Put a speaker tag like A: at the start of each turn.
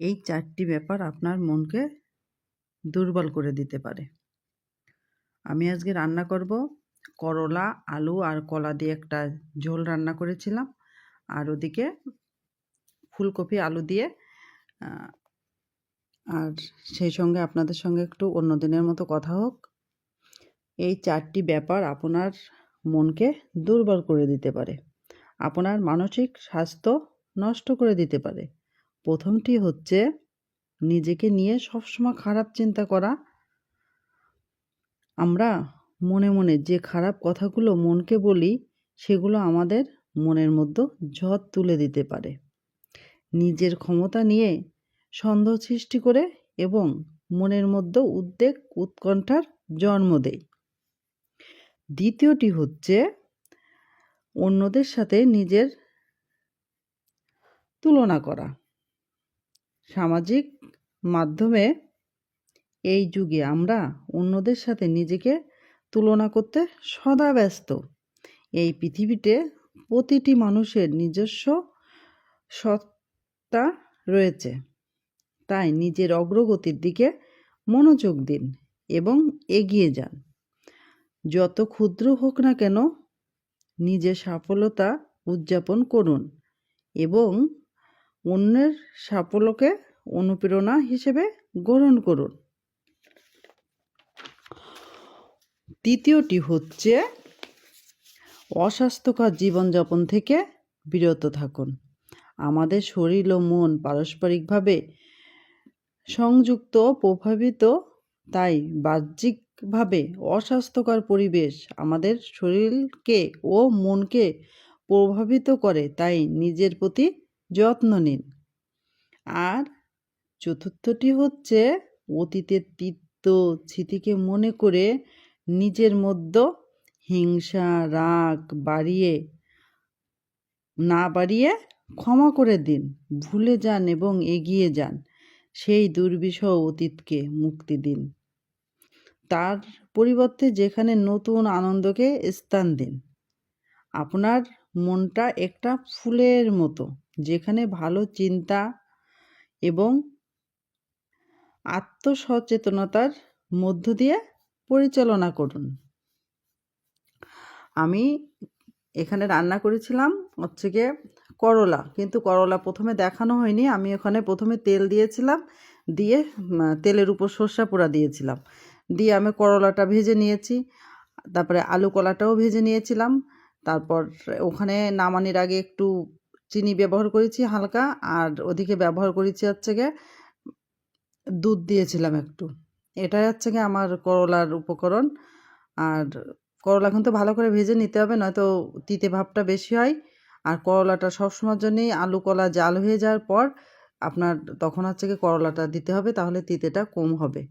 A: এই চারটি ব্যাপার আপনার মনকে দুর্বল করে দিতে পারে। আমি আজকে রান্না করব করলা, আলু আর কলা দিয়ে একটা ঝোল রান্না করেছিলাম। আর ওদিকে ফুলকপি, আলু দিয়ে আর সেই সঙ্গে আপনাদের সঙ্গে একটু অন্য দিনের মতো কথা হোক। এই চারটি ব্যাপার আপনার মনকে দুর্বল করে দিতে পারে। আপনার মানসিক স্বাস্থ্য নষ্ট করে দিতে পারে। প্রথমটি হচ্ছে নিজেকে নিয়ে সবসময় খারাপ চিন্তা করা। আমরা মনে মনে যে খারাপ কথাগুলো মনকে বলি, সেগুলো আমাদের মনের মধ্যে ঝড় তুলে দিতে পারে। নিজের ক্ষমতা নিয়ে সন্দেহ সৃষ্টি করে এবং মনের মধ্যে উদ্বেগ, উৎকণ্ঠার জন্ম দেয়। দ্বিতীয়টি হচ্ছে অন্যদের সাথে নিজের তুলনা করা। সামাজিক মাধ্যমে এই যুগে আমরা অন্যদের সাথে নিজেকে তুলনা করতে সদা ব্যস্ত। এই পৃথিবীতে প্রতিটি মানুষের নিজস্ব সত্তা রয়েছে। তাই নিজের অগ্রগতির দিকে মনোযোগ দিন এবং এগিয়ে যান। যত ক্ষুদ্র হোক না কেন নিজের সফলতা উদযাপন করুন এবং অন্যের সাফল্যকে অনুপ্রেরণা হিসেবে গ্রহণ করুন। তৃতীয়টি হচ্ছে অস্বাস্থ্যকর জীবনযাপন থেকে বিরত থাকুন। আমাদের শরীর ও মন পারস্পরিকভাবে সংযুক্ত, প্রভাবিত, তাই বাহ্যিকভাবে অস্বাস্থ্যকর পরিবেশ আমাদের শরীরকে ও মনকে প্রভাবিত করে, তাই নিজের প্রতি যত্ন নিন। আর চতুর্থটি হচ্ছে অতীতের তিক্ত স্মৃতিকে মনে করে নিজের মধ্যে হিংসা, রাগ বাড়িয়ে, না বাড়িয়ে ক্ষমা করে দিন, ভুলে যান এবং এগিয়ে যান। সেই দুর্বিষহ অতীতকে মুক্তি দিন। তার পরিবর্তে যেখানে নতুন আনন্দকে স্থান দিন। আপনার মনটা একটা ফুলের মতো, যেখানে ভালো চিন্তা এবং আত্মসচেতনতার মধ্য দিয়ে পরিচালনা করুন। আমি এখানে রান্না করেছিলাম হচ্ছে গিয়ে করলা, কিন্তু করলা প্রথমে দেখানো হয়নি। আমি ওখানে প্রথমে তেল দিয়েছিলাম, দিয়ে তেলের উপর সর্ষা পোড়া দিয়েছিলাম। দিয়ে আমি করলাটা ভেজে নিয়েছি, তারপরে আলু কলাটাও ভেজে নিয়েছিলাম। তারপর ওখানে নামানির আগে একটু চিনি ব্যবহার করেছি হালকা, আর ওদিকে ব্যবহার করেছি হচ্ছে গিয়ে দুধ দিয়েছিলাম একটু। এটাই হচ্ছে কি আমার করলার উপকরণ। আর করলা কিন্তু ভালো করে ভেজে নিতে হবে, নয়তো তিতে ভাবটা বেশি হয়। আর করলাটা সবসময়ের জন্যই আলু কলা জাল হয়ে যাওয়ার পর আপনার তখন হচ্ছে কি করলাটা দিতে হবে, তাহলে তিতেটা কম হবে।